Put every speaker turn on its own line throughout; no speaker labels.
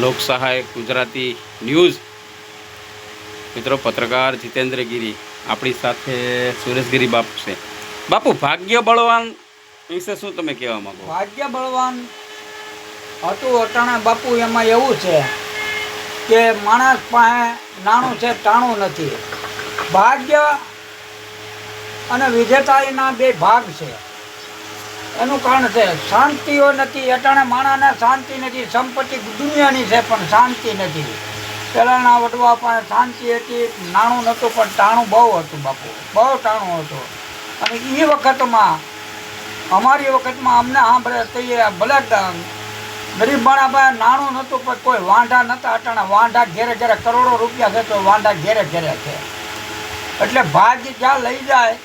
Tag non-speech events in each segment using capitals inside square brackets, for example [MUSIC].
લોક સહાય ગુજરાતી ન્યૂઝ. મિત્રો, પત્રકાર જીતેન્દ્ર ગીરી આપણી સાથે સુરેશગીરી બાપુ છે. બાપુ, ભાગ્ય બળવાન વિશે શું તમે કહેવા માંગો?
ભાગ્ય બળવાન હતું અટાણા બાપુ, એમાં એવું છે કે માણસ પાસે નાણું છે, ટાણું નથી. ભાગ્ય અને વિજેતાઈના બે ભાગ છે. એનું કારણ છે, શાંતિઓ નથી, અટાણે માણસને શાંતિ નથી, સંપત્તિ દુનિયાની છે, પણ શાંતિ નથી. પહેલાંના વડવા પણ શાંતિ હતી, નાણું નહોતું, પણ ટાણું બહુ હતું બાપુ, બહુ ટાણું હતું. અને એ વખતમાં, અમારી વખતમાં અમને સાંભળે તો ભલે ગરીબ માણા નાણું નહોતું, પણ કોઈ વાંઢા નહોતા, અટાણે વાંઢા ઘેરે ઘેરે કરોડો રૂપિયા છે, તો વાંઢા ઘેરે ઘેરે છે. એટલે ભાગ્ય જ્યાં લઈ જાય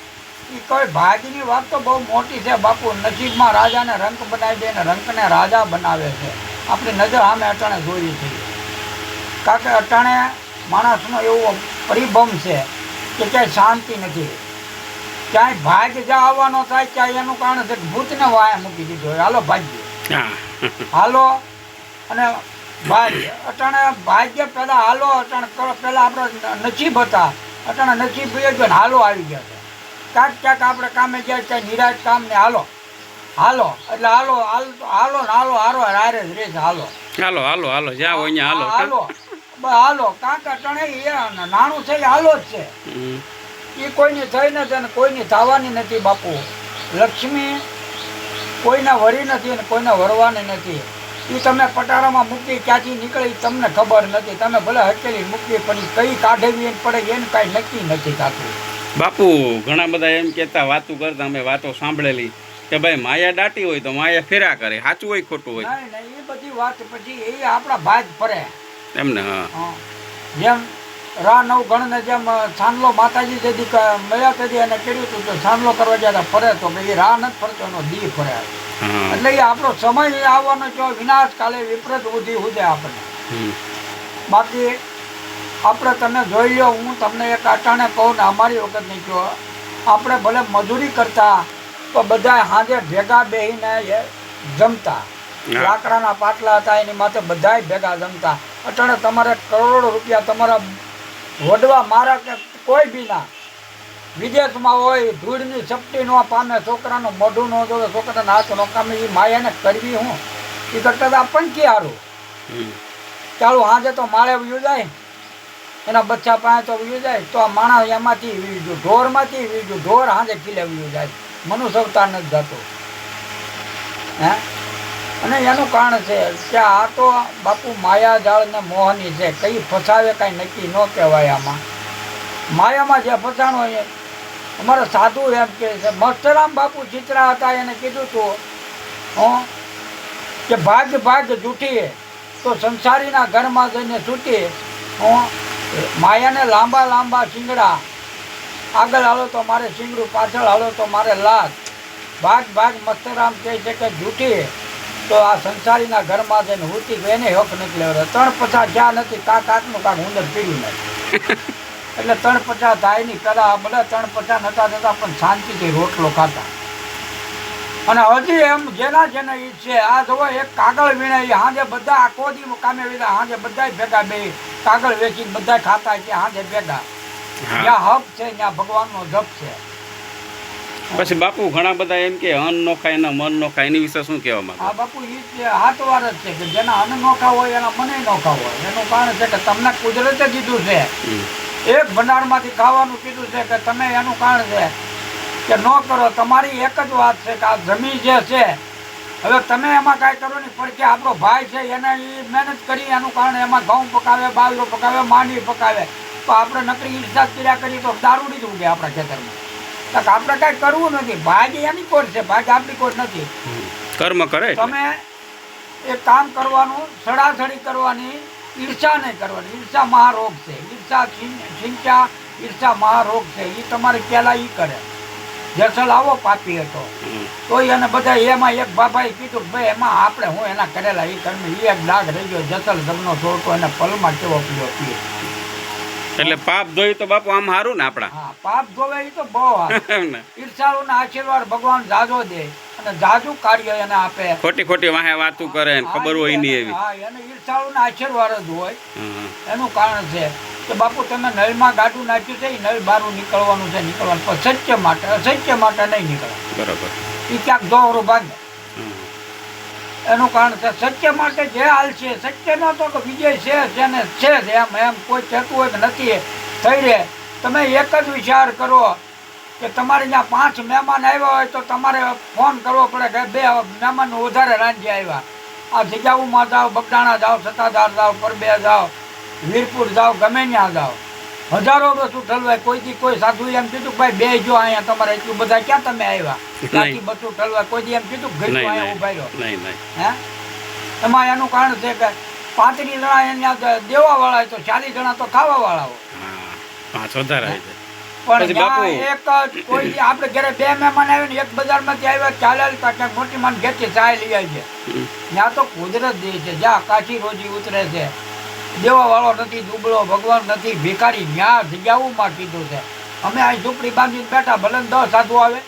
એ કોઈ ભાગની વાત તો બહુ મોટી છે બાપુ. નસીબમાં રાજાને રંક બનાવી દે ને રંકને રાજા બનાવે છે. આપણી નજર સામે અટાણે જોઈએ છીએ કારણ કે અટાણે માણસનો એવો પરિભ્રમ છે કે ક્યાંય શાંતિ નથી. ક્યાંય ભાગ જ્યાં આવવાનો થાય ત્યાં એનું કારણ છે ભૂતને વાયા મૂકી દીધો. હાલો ભાગ્ય. હાલો. અને ભાગ્ય. અટાણે ભાગ્ય પહેલાં હાલો અટાણે પહેલાં આપણે નસીબ હતા. અટાણે નસીબ ગયો ને હાલો આવી ગયા છે ક્યાંક ક્યાંક આપણે કામે જાય ત્યાં નિરાશ કામ ને હાલો. હાલો એટલે હાલો હાલ ને હાલો હારો હારે જ રહે હાલો.
હાલો હાલો હાલો જ્યાં હોય હાલો.
હાલો. હાલો કાંક અટાણે નાનું છે હાલો જ છે. એ કોઈની થઈ નથી અને કોઈની થવાની નથી બાપુ. લક્ષ્મી કોઈના વરી નથી અને કોઈના વરવાની નથી. એ તમે પટારામાં મૂકી ક્યાંથી નીકળે તમને ખબર નથી. તમે ભલે હકેલી મૂકી પણ કઈ કાઢેવી એને પડે એને કાંઈ નક્કી નથી થતું.
બાપુ ઘણા બધા એમ કહેતા વાતો કરતા અમે વાતો સાંભળેલી કે ભાઈ માયા દાટી હોય તો માયા ફેરા કરે સાચું હોય ખોટું હોય?
એ બધી વાત પછી એ આપણા ભાજ ફરે
એમને હા.
જેમ રા નવ ગણને જેમ સાંડલો માતાજી જેથી ક- મળ્યા તેથી એને કર્યું હતું તો સાંડલો કરવા જતા ફરે તો એ રા નથી ફરતો એનો દી ફરે. એટલે એ આપણો સમય આવવાનો જો વિનાશ કાલે વિપરીત બુદ્ધિ ઉદે આપણને. બાકી આપણે તમે જોઈ લો હું તમને એક અટાણે કહું ને અમારી વખત નહીં કહો આપણે ભલે મજૂરી કરતા તો બધા સાંજે ભેગા બેહીને જમતા. લાકડાના પાટલા હતા એની માથે બધાય ભેગા જમતા. અટાણે તમારે કરોડો રૂપિયા તમારા વડવા મારા કે કોઈ બી ના. વિદેશમાં હોય ધૂળની ચપટી ન પામે છોકરાનું મોઢું ન જોવે છોકરાના હાથ ન કામે એ માયાને કરવી હું? એ કરતાં તો આ પંખી હારું. ચાલુ હાજે તો માળે ઉયું જાય. એના બચ્ચા પાસે તો વયું જાય, તો આ માણસ એમાંથી વી ઢોરમાંથી વી ઢોર હાજે કિલે વયું જાય. મનુષ્ય અવતાર નથી જતો. હે? અને એનું કારણ છે કે આ તો બાપુ માયા જાળ ને મોહની છે. કઈ ફસાવે, કાંઈ નક્કી ન કહેવાય આમાં. માયામાં જે ફસાણો એ અમારા સાધુ એમ કે છે મસ્તરામ બાપુ ચિત્રા હતા, એને કીધું હતું હં, કે ભાગ ભાગ જૂઠીએ તો સંસારીના ઘરમાં જઈને છૂટીએ હું માયાને લાંબા લાંબા શિંગડા. આગળ હાલો તો મારે શિંગડું પાછળ હાલો તો મારે લાત ભાગ ભાગ મસ્તરામ કહે છે કે જૂઠી. તો આ સંસારીના ઘરમાં જઈને હુતી ગઈ એને હક નથી લેવડે ત્રણ પચાસ જ્યાં નથી કાંક કાકનું કાંક ઉંદર પીડ્યું નથી [LAUGHS] એટલે ત્રણ પચાસ થાય નહીં કરા બધા ત્રણ પચાસ નતા થતા પણ શાંતિથી રોટલો ખાતા. અને હજી એમ જેના જેના ઈ છે આ જોવો એક કાગળ વીણે હાજે બધા આખો દી કામે વીણા હાજે બધા ભેગા બે કાગળ વેચીને બધા ખાતા છે હાજે ભેગા.
હા.
જ્યાં હક છે ત્યાં ભગવાનનો જપ છે.
પછી બાપુ ઘણા બધા એમ કે અન્ન નો ખાય ને મન નો ખાય એની વિશે શું કહેવા માંગે?
આ બાપુ ઈ છે હાથ વાર જ છે કે જેના અન્ન નોખા હોય એના મને નો ખાવ હોય. એનું કારણ છે કે તમને કુદરતે દીધું છે. એક ભંડારમાંથી ખાવાનું કીધું છે કે તમે એનું કારણ છે. કે ન કરો તમારી એક જ વાત છે કે આ જમીન જે છે હવે તમે એમાં કાંઈ કરો નહીં પડકે આપણો ભાઈ છે એને એ મહેનત કરી એનું કારણ એમાં ઘઉં પકાવે બાજરો પકાવે માંડવી પકાવે. તો આપણે નકરી ઈર્ષા કર્યા કરીએ તો દારૂડી જ ઉગે આપણા ખેતરમાં. તો આપણે કાંઈ કરવું નથી. ભાગ એની કોર છે ભાગ આપણી કોર નથી.
કર્મ કરે
તમે એક કામ કરવાનું સડાસડી કરવાની ઈર્ષા નહીં કરવાની. ઈર્ષા મહારોગ છે. ઈર્ષા સિંચા ઈર્ષા મહારોગ છે. એ તમારે પહેલાં એ કરે. જેસલ આવો પાપી હતો. તો એને બધા એમાં એક બાબાએ કીધું કે ભાઈ એમાં આપણે હું એના કરેલા એ કર્મ એ એક દાગ રહી ગયો જસલ ધમનો છોડતો એને પલમાં કેવો પીયો પીએ
એટલે પાપ ધોઈ તો બાપુ આમ સારું ને આપણા.
પાપ ધોવે એ તો બહુ [LAUGHS]
ઈર્ષાળુ ના.
આશીર્વાદ ભગવાન જાજો દે અને જાજુ કાર્ય એને આપે.
ખોટી ખોટી વાહે વાતું કરે ને ખબર હોય નહીં એવી.
હા એને ઈર્ષાળુના આશીર્વાદ જ હોય. એનું કારણ છે કે બાપુ તમે નળમાં ગાડું નાખ્યું છે એ નળ બારું નીકળવાનું છે નીકળવાનું પણ સત્ય માટે અસત્ય માટે નહીં નીકળે.
બરાબર.
એ ક્યાંક દોરો ભાંગે. એનું કારણ છે સત્ય માટે જે હાલ છે, સત્ય નો તો વિજય છે જેને છે જ, એમ એમ કોઈ થતું હોય કે નથી, થઈ રહે. તમે એક જ વિચાર કરો કે તમારે ત્યાં પાંચ મહેમાન આવ્યા હોય તો તમારે ફોન કરવો પડે કે બે મહેમાન વધારે રાંધી આવ્યા. આ જગ્યાઓમાં જાઓ બગડાણા જાઓ, સત્તાધાર જાઓ, પરબે જાઓ, વીરપુર જાઓ ગમે ત્યાં જાઓ. હજારો બસું ઠલવાય. કોઈથી કોઈ સાધુ એમ કીધું કે ભાઈ બે જો અહીંયા તમારે એટલું બધા ક્યાં તમે આવ્યા? બાકી બસું ઠલવાય. કોઈથી એમ કીધું ઘર અહીંયા ઊભા રહ્યો હે? એમાં એનું કારણ છે કે પાંત્રીસ જણા અહીંયા દેવા વાળા તો ચાલીસ જણા તો ખાવા વાળા પણ એક કોઈ આપણે ઘરે બે મહેમાન આવ્યો ને એક બજારમાંથી આવ્યા ચાલે ક્યાંક મોટી માન ઘેરથી ચાય લઈ આવી છે ત્યાં તો કુદરત દે છે જ્યાં કાચી રોજી ઉતરે છે દેવા વાળો નથી દુબળો ભગવાન નથી ભિખારી ન્યા જગ્યાઓમાં કીધું છે. અમે આ ઝૂંપડી બાંધીને બેઠા ભલે દસ સાધુ આવે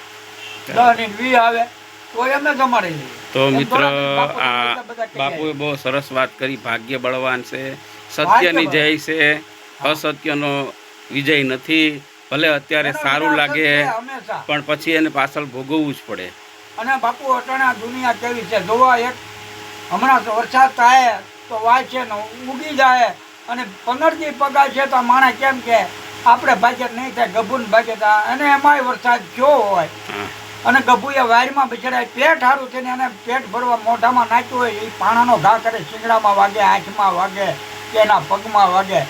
દસની વી આવે તો અમે જમાડી લઈએ.
તો મિત્ર આ બાપુએ બહુ સરસ વાત કરી ભાગ્ય બળવાન છે સત્યની જય છે અસત્યનો વિજય નથી ભલે અત્યારે સારું લાગે પણ પછી એને પાછળ ભોગવવું જ પડે.
અને બાપુ અટાણા દુનિયા કેવી છે? જોવા એક હમણાં વરસાદ થાય તો વાય ને ઉગી જાય અને પંદર દી પગાર છે તો માણસ કેમ કે આપણે ભાગ્ય નહીં થાય ગભુન ભાગે થાય. અને એમાંય વરસાદ જો હોય અને ગભુએ વાયરમાં બિચારા પેટ સારું થઈને એને પેટ ભરવા મોઢામાં નાખ્યું હોય એ પાણાનો ઘા કરે શિંગડામાં વાગે આંખમાં વાગે કે એના પગમાં વાગે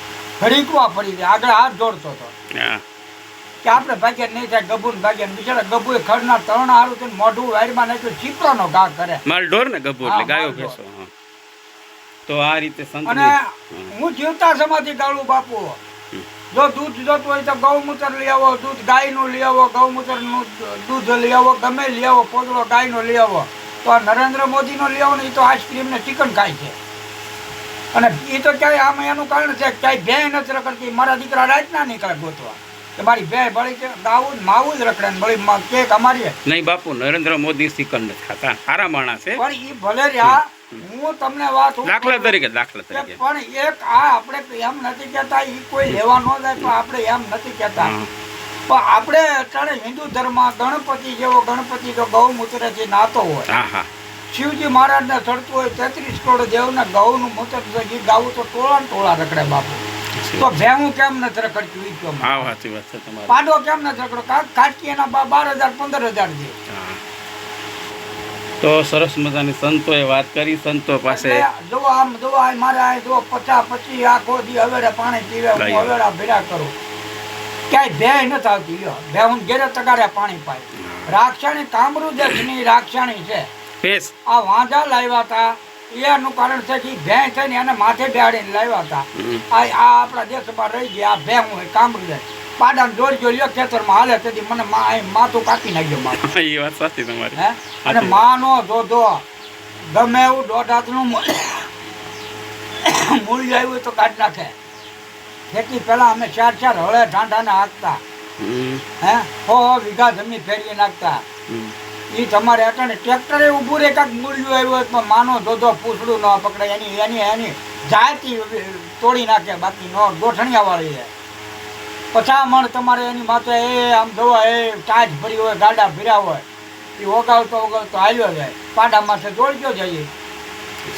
ફરીકવા પડી જાય. આગળ હાથ જોડતો હતો. કે આપણે ભાગ્ય નહીં થાય ગભુન ને ને બિચારા ગભુએ ખડના તરણ હારું થઈને મોઢું વાયરમાં નાખ્યું ચીપરાનો ઘા કરે.
માલ ઢોર ને ગભુ એટલે ગાયો. ભેંસો. તો આ રીતે સંત
અને હું જીવતા સમાધિ ગાળું બાપુ. જો દૂધ જોતું હોય તો ગૌમૂત્ર લઈ આવો દૂધ ગાયનું લઈ આવો ગૌમૂત્રનું દૂધ લઈ આવો ગમે લઈ આવો પોદળો ગાયનો લઈ આવો. તો આ નરેન્દ્ર મોદીનો લઈ આવો ને એ તો આઈસ્ક્રીમ ને ચિકન ખાય છે. અને એ તો ક્યાંય આમ એનું કારણ છે ક્યાંય બે નથી રખડતી. મારા દીકરા રાતના નીકળે ગોતવા. કે મારી ભેં ભળી છે ગાવું માવું જ રખડે ને ભળી કેક અમારી
નહીં બાપુ નરેન્દ્ર મોદી ચિકન નથી ખાતા. સારા માણસ છે.
પણ એ ભલે રહ્યા હું તમને વાત
દાખલા તરીકે દાખલા તરીકે.
પણ એક આ આપણે એમ નથી કહેતા એ કોઈ લેવા ન જાય તો આપણે એમ નથી કહેતા. પણ આપણે અત્યારે હિન્દુ ધર્મમાં ગણપતિ જેવો ગણપતિ તો ગૌમૂત્રથી નાતો હોય. શિવજી મહારાજને ચડતું હોય તેત્રીસ કરોડ દેવને ગૌનું મૂત્ર છે એ ગાવું તો ટોળા ટોળા રખડે બાપુ. તો ભેહું કેમ નથી રખડતું
તમારી.
પાડો કેમ નથી રખડો કાટકી એના બાર હજાર પંદર હજાર
હા. તો સરસ મજાની સંતોએ વાત કરી સંતો પાસે.
જો આમ જો આ મારે જો પચાસ પચીસ આખો દી હવેરા પાણી પીવે હવેરા ભેરા કરું. ક્યાંય ભેય નથી આવતી લ્યો ભે હું ઘેરે તગારે પાણી પાય. રાક્ષણી કામરૂ દેશની રાક્ષણી છે. આ વાંધા લાવ્યા હતા એનું કારણ છે કે ભેં થઈને એને માથે બેહાડીને લાવ્યા હતા આ આપણા દેશમાં રહી ગયા ભેં હું કામરૂ દેશ પાડાને દોડજો લ્યો ખેતરમાં હાલે તેથી મને મા માથું કાપી નાખ્યો માથું. [LAUGHS]
એ વાત સાચી તમારી.
હે? અને માનો ધોધો. ગમે એવું દોઢ હાથનું મૂળ મૂળિયું આવ્યું તો કાઢી નાખે. ખેતી પહેલા અમે ચાર ચાર હળે ઢાંઢાને હાંકતા. હે? હો વીઘા જમીન ફેરવી નાખતા. એ તમારે અટાણે ટ્રેક્ટરે ઊભું રે કાંક મૂળિયું આવ્યું હોય તો માનો ધોધો પૂછડું ન પકડે એની એની એની જાયતી તોડી નાખે બાકી નો ગોઠણિયા વાળી છે. પચાસ મણ તમારે એની માથે એ આમ જોવા એ ટાચ ભરી હોય ગાડા ભર્યા હોય એ ઓગાવતો ઓગાવતો હાલ્યો જાય પાડા માથે દોડ્યો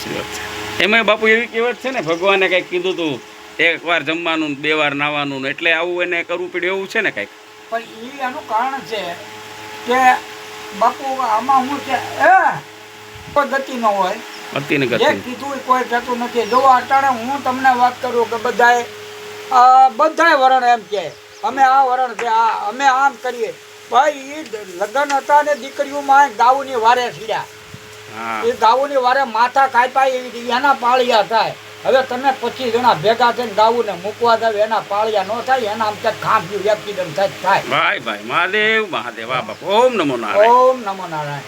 વાત એમાં બાપુ એવી કહેવત છે ને ભગવાને કંઈક કીધું તું એક વાર જમવાનું બે વાર નાવાનું એટલે આવું એને કરવું પડ્યું એવું છે ને કંઈક?
પણ એ એનું કારણ છે કે બાપુ આમાં હું છે એ કોઈ ગતિ ન હોય.
ગતિ
કીધું કોઈ થતું નથી. જો અટાણે હું તમને વાત કરું કે બધાએ અ, બધાએ વરણ એમ કે. અમે આ વરણ છે આ અમે આમ કરીએ. ભાઈ એ લગ્ન હતા ને દીકરીઓમાં ગાઉની વારે સીડ્યા. એ ગાઉની વારે માથા કાપ્યા એવી એના પાળિયા થાય. હવે તમે પચીસ જણા ભેગા થઈને ગાઉને મૂકવા જાવ એના પાળિયા ન થાય એના આમ ક્યાંક ખાંપ્યું એક્સિડન્ટ થાય થાય.
ભાઈ ભાઈ મહાદેવ મહાદેવ ઓમ નમો નારાયણ.
ઓમ નમો નારાયણ.